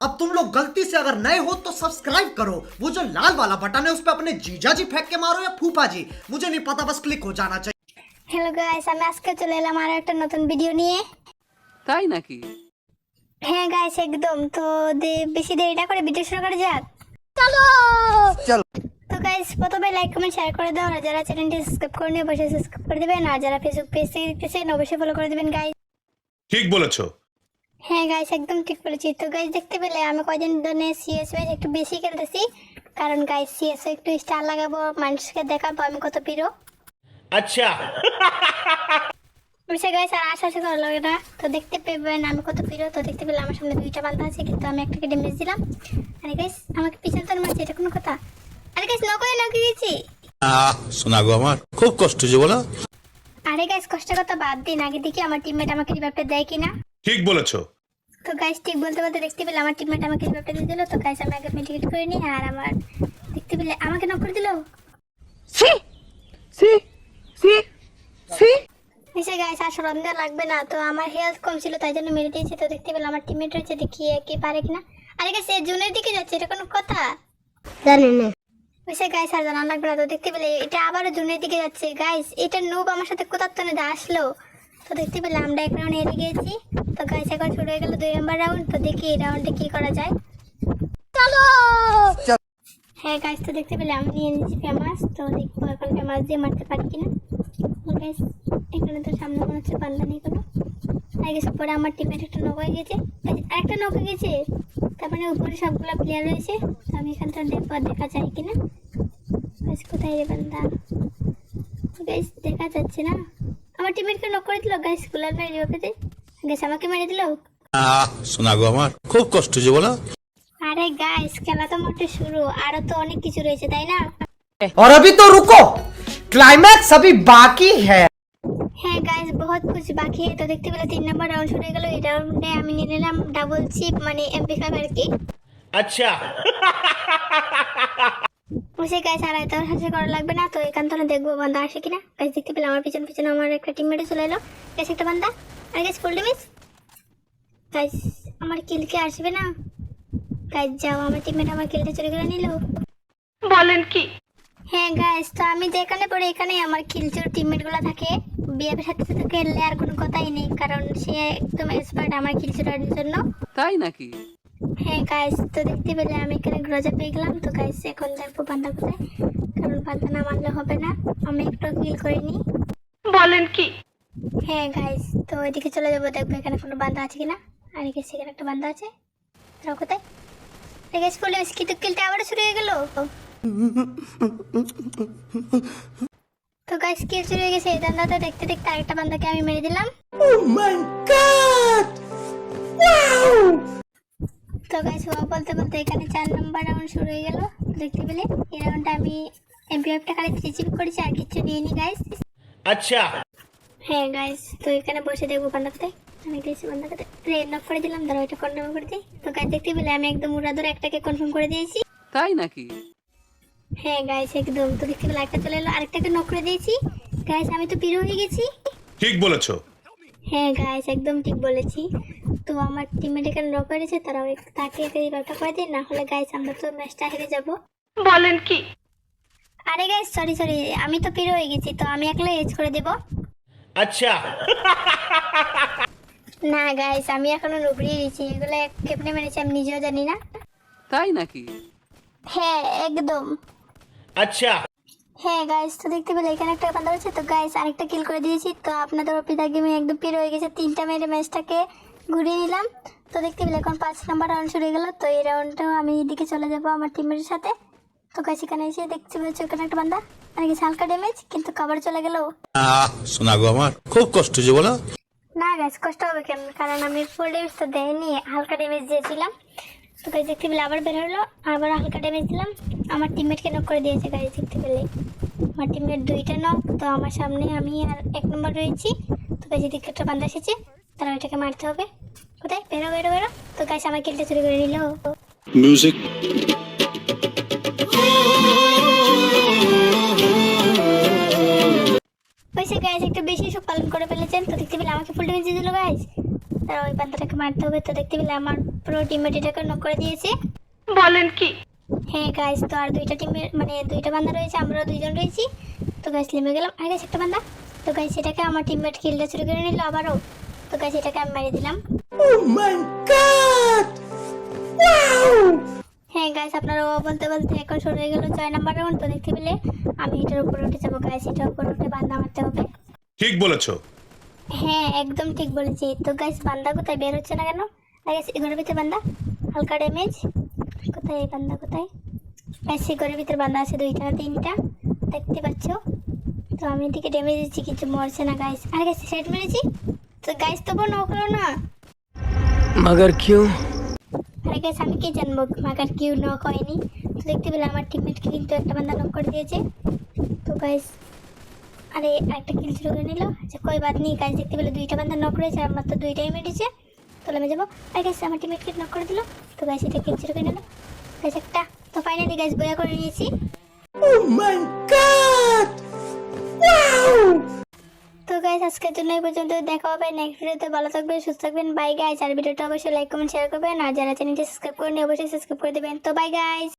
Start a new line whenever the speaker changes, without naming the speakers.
अब तुम लोग गलती से अगर नए हो तो सब्सक्राइब करो वो जो लाल वाला बटन है उस पर अपने जीजा जी फेंक के मारो या फूफा जी मुझे नहीं पता बस क्लिक हो जाना चाहिए
হ্যালো গাইস আমি আজকে চলে এলাম আরো একটা নতুন ভিডিও নিয়ে
তাই নাকি
হ্যাঁ গাইস একদম তো দে- বেশি দেরি না করে ভিডিও শুরু করা যাক
চলো।
তো গাইস প্রথমে লাইক কমেন্ট শেয়ার করে দাও আর যারা চ্যানেলটি সাবস্ক্রাইব করে নিয়ে অবশ্যই সাবস্ক্রাইব করে দেবেন আর যারা ফেসবুক পেজ থেকে দেখতেছেন অবশ্যই ফলো করে দেবেন গাইস
ঠিক বলেছো
হ্যাঁ গাইস একদম ঠিক বলেছি তো গাইস দেখতে পেলে আমি কয়দিন ধরে সিএস ম্যাচ একটু বেশি খেলতেছি। কারণ গাইস সিএস একটু স্টার লাগাবো মানুষকে দেখাবো আমি কত পিরো
আচ্ছা।
বিষয় গাইস আর আশা আশা করা লাগে না? তো দেখতে পেবেন আমি কত প্রিয় তো দেখতে পেলে আমার সামনে দুইটা বান্ধা আছে কিন্তু আমি একটাকে ড্যামেজ দিলাম। আরে গাইস আমাকে পিছনে তো মারছে এটা কোনো কথা? আরে গাইস নকলে নকে গেছি
আহ শোনা গো আমার খুব কষ্ট যে বলো।
আরে গাইস কষ্টের কথা বাদ দিন। আগে দেখি আমার টিমমেট আমাকে রিভাইভটা দেয় কিনা।
ঠিক বলেছ।
তো গাইস ঠিক বলতে বলতে দেখতে পেলে আমার টিমমেট আমাকে রিভাইভটা দিয়ে দিল। তো গাইস আমি আগে মেডিকেট করে নিই আর আমার দেখতে পেলে আমাকে নক করে দিল। বিষয় গাইস আর সরঞ্জাম লাগবে না। তো আমার হেলথ কম ছিল তাই জন্য মেরে দিয়েছি তো দেখতে পেলে আমার টিমমেট রয়েছে দেখি কি পারে কিনা। আরে গাইস এ জুনের দিকে যাচ্ছে এটা কোনো কথা?
জানি না।
বিষয় গাইস আর জানা লাগবে না। তো দেখতে পেলে এটা আবারও জুনের দিকে যাচ্ছে। গাইস এটা নুব আমার সাথে কোথার তো না আসলো? তো দেখতে পেলে, আমরা এক রাউন্ড হেরে গিয়েছি। তো গাইস এখন শুরু হয়ে গেল দুই নম্বর রাউন্ড তো দেখি এই রাউন্ডে কি করা যায়। চলো! হ্যাঁ গাইস তো দেখতে পেলে, আমি নিয়ে নিয়েছি ফেমাস তো দেখব এখন ফেমাস দিয়ে মারতে পারি কিনা। গাইস এখানে তো সামনে মনে হচ্ছে পাল্লা নেই কোনো। আর গেছে পরে আমার টিমের একটা নৌকা হয়ে গেছে। আরেকটা নৌকা গেছে। তারপরে উপরে সবগুলো প্লেয়ার রয়েছে। তো আমি এখান থেকে দেখব দেখা যায় কিনা। গাইস কোথায় রে বান্দা? গাইস দেখা যাচ্ছে না। আমার টিমেরকে নক করে দিল গাইস গুলাল ভাই রিভাইভে গাইস আমাকে মেরে দিল
আহ শোনা গো আমার খুব কষ্ট যে বলো
আরে গাইস খেলা তো মোটে শুরু আরো তো অনেক কিছু রয়েছে তাই না
और अभी तो रुको क्लाइमैक्स अभी बाकी है
হ্যাঁ গাইস বহুত কিছু বাকি তো দেখতে পেলে তিন নম্বর রাউন্ড শুরু হয়ে গেল এই রাউন্ডে আমি নিয়ে নিলাম ডাবল চিপ মানে এমপি ফাইভ আর কি
আচ্ছা
বসে গাইস আর এত হাসি করা লাগবে না তো এখান থেকে দেখব বান্দা আসে কিনা। গাইস দেখতে পেলে আমার পিছন পিছনে আমার একটা টিমমেটে চলে এলো। গাইস একটা বান্দা। আর গাইস ফুল ড্যামেজ গাইস আমার কিলকে আসবে না? গাইস যাও আমার টিমমেট আমার কিলটা চুরি করে নিল।
বলেন কি?
হ্যাঁ গাইস তো আমি যেখানে পড়ে এখানে আমার কিলচোর টিমমেটগুলো থাকে। বিয়ের সাথে সাথে খেললে আর কোনো কথাই নেই কারণ সে একদম এক্সপার্ট আমার কিলচোরের জন্য।
তাই নাকি?
হ্যাঁ গাইস তো দেখতে পেলে আমি এখানে গ্রজা পেয়ে গেলাম। তো গাইস এখন দেখব বান্দা কোথায় কারণ বান্দা না মানলে হবে না। আমি একটু কিল করে নিই।
বলেন কি?
হ্যাঁ গাইস তো ওইদিকে চলে যাব। দেখব এখানে কোনো বান্দা আছে কিনা। আর এখানে সেখানে একটা বান্দা আছে। তারা কোথায়? গাইস ফুলে কিন্তু কিলটা আবার শুরু হয়ে গেল? তো গাইস কিল শুরু হয়ে গেছে। এই দান্দাটা দেখতে দেখতে আরেকটা বান্দাকে আমি মেরে দিলাম। তো গাইস ও বলতে বলতে এখানে চার নম্বর রাউন্ড শুরু হয়ে গেল। দেখতে পেলে এই রাউন্ডটা আমি এমপিএফটা খালি রিসিভ করেছি আর কিছু নিইনি গাইস
আচ্ছা।
হ্যাঁ গাইস তো এখানে বসে দেখব কোথায় আমি বান্দা কোথায় রেড নক করে দিলাম ধরো এটা কনফার্ম করে দিই। তো গাইস দেখতে পেলে আমি একদম উড়া ধরে একটাকে কনফার্ম করে দিয়েছি।
তাই নাকি?
হ্যাঁ গাইস একদম। তো দেখতে পেলে একটা চলে এলো আরেকটাকে নক করে দিয়েছি। গাইস আমি তো পিরো হয়ে গেছি।
ঠিক বলেছ।
হ্যাঁ গাইস একদম ঠিক বলেছি। তো আমার টিমমেট এখানে নক করেছে তারা তাকে একটা রিভাইভটা করে দিই না হলে গাইস আমরা তো ম্যাচটা হেরে যাব।
বলেন কি?
আরে গাইস সরি সরি আমি তো পিরো হয়ে গেছি তো আমি একলা এজ করে দেবো।
আচ্ছা।
না গাইস আমি এখনও নুবড়িয়ে দিচ্ছি এগুলো কেমনে মেরেছি আমি নিজেও জানি না।
তাই নাকি?
হ্যাঁ একদম।
আচ্ছা।
হ্যাঁ গাইস তো দেখতে পেলে এখানে একটা বান্ধব আছে তো গাইস আরেকটা কিল করে দিয়েছি তো আপনাদের অপিতা গেমে একদম পির হয়ে গেছে তিনটা মেরে ম্যাচটাকে ঘুরিয়ে নিলাম। তো দেখতে পেলে এখন পাঁচ নাম্বার রাউন্ড শুরু হয়ে গেল। তো এই রাউন্ডটাও আমি এদিকে চলে যাব আমার টিমের সাথে। তো গাইস এখানে এসে দেখতে পেয়েছি ওখানে একটা বান্দা। আর কিছু হালকা ড্যামেজ কিন্তু কভার চলে গেল।
শোনা গো আমার খুব কষ্ট যে বলো।
না গাইস কষ্ট হবে কেন কারণ আমি ফুল ড্যামেজ তো দেয়নি হালকা ড্যামেজ দিয়েছিলাম। তো গাইস দেখতে পেলে আবার বের হলো আবার হালকা ড্যামেজ দিলাম। আমার টিমমেটকে নক করে দিয়েছে গাইস দেখতে পেলে। আমার টিমমেট দুইটা নক তো আমার সামনে আমি আর এক নম্বর রয়েছি। তো গাইস এদিকে একটা বান্ধা এসেছে তারা ওইটাকে মারতে হবে। কোথায়? বেরো বেরো বেরো। তো গাইস আমার কিলটা চুরি করে নিল।
মিউজিক
ওইসে গাইস একটু বেশি সব পালন করে ফেলেছেন। তো দেখতে পেলে আমাকে ফুল ড্যামেজ দিল গাইস তারা ওই বান্দাটাকে মারতে হবে। তো দেখতে পেলে আমার পুরো টিমমেট এটাকে নক করে দিয়েছে।
বলেন কি?
হ্যাঁ গাইস তো আর দুইটা টিমের মানে দুইটা বান্দা রয়েছে আমরা দুইজন রয়েছি। তো গাইস নেমে গেলাম। আর গাইস একটা বান্দা। তো গাইস এটাকে আমার টিমমেট কিলটা শুরু করে নিল আবারও। তো গাইস এটাকে আমি মেরে দিলাম। ও মাই গড ওয়াও হ্যাঁ গাইস আপনারা ও বলতে বলতে এখন শুরু হয়ে গেল ছয় নাম্বার রাউন্ড তো দেখতে পেলে আমি এটার উপরে উঠে যাব গাইস এটার উপরে উঠে বান্দা মারতে হবে।
ঠিক বলেছ।
হ্যাঁ একদম ঠিক বলেছি। তো গাইস বান্দা কোথায়? বের হচ্ছে না কেন? গাইস এই ঘরের ভিতরে বান্দা? হালকা ড্যামেজ কোথায় এই বান্দা কোথায়? গাইস এই ঘরের ভিতরে বান্দা আছে দুইটা তিনটা। দেখতে পাচ্ছ? তো আমি এদিকে ড্যামেজ দিচ্ছি কিছু মরছে না গাইস আর গাইস সেট মেরেছি? তো গাইস তো বোন হলো না
मगर क्यों
আরে গাইস আমি কি জানবো মাগার কিউ নক হয়নি তো দেখতে পেলে আমার টিমমেটকে কিন্তু একটা বান্দা নক করে দিয়েছে তো গাইস আরে একটা কিল শুরু করে নিল আচ্ছা কই বাদ নেই গাইস দেখতে পেলে দুইটা বান্দা নক রয়েছে আর আমার তো দুইটাই মেরেছে তো আমি যাবো আর গাইস আমার টিমমেটকে নক করে দিল তো গাইস এটা কিল শুরু করে নিল গাইস একটা তো ফাইনালি গাইস বয়া করে নিয়েছি তো গাইস আজকের জন্য এই পর্যন্ত। দেখা হবে নেক্সট ভিডিওতে। ভালো থাকবেন, সুস্থ থাকবেন। বাই গাইজ আর ভিডিওটা অবশ্যই লাইক কমেন্ট শেয়ার করবেন। আর যারা চ্যানেলটি সাবস্ক্রাইব করেন অবশ্যই সাবস্ক্রাইব করে দেবেন। তো বাই গাইস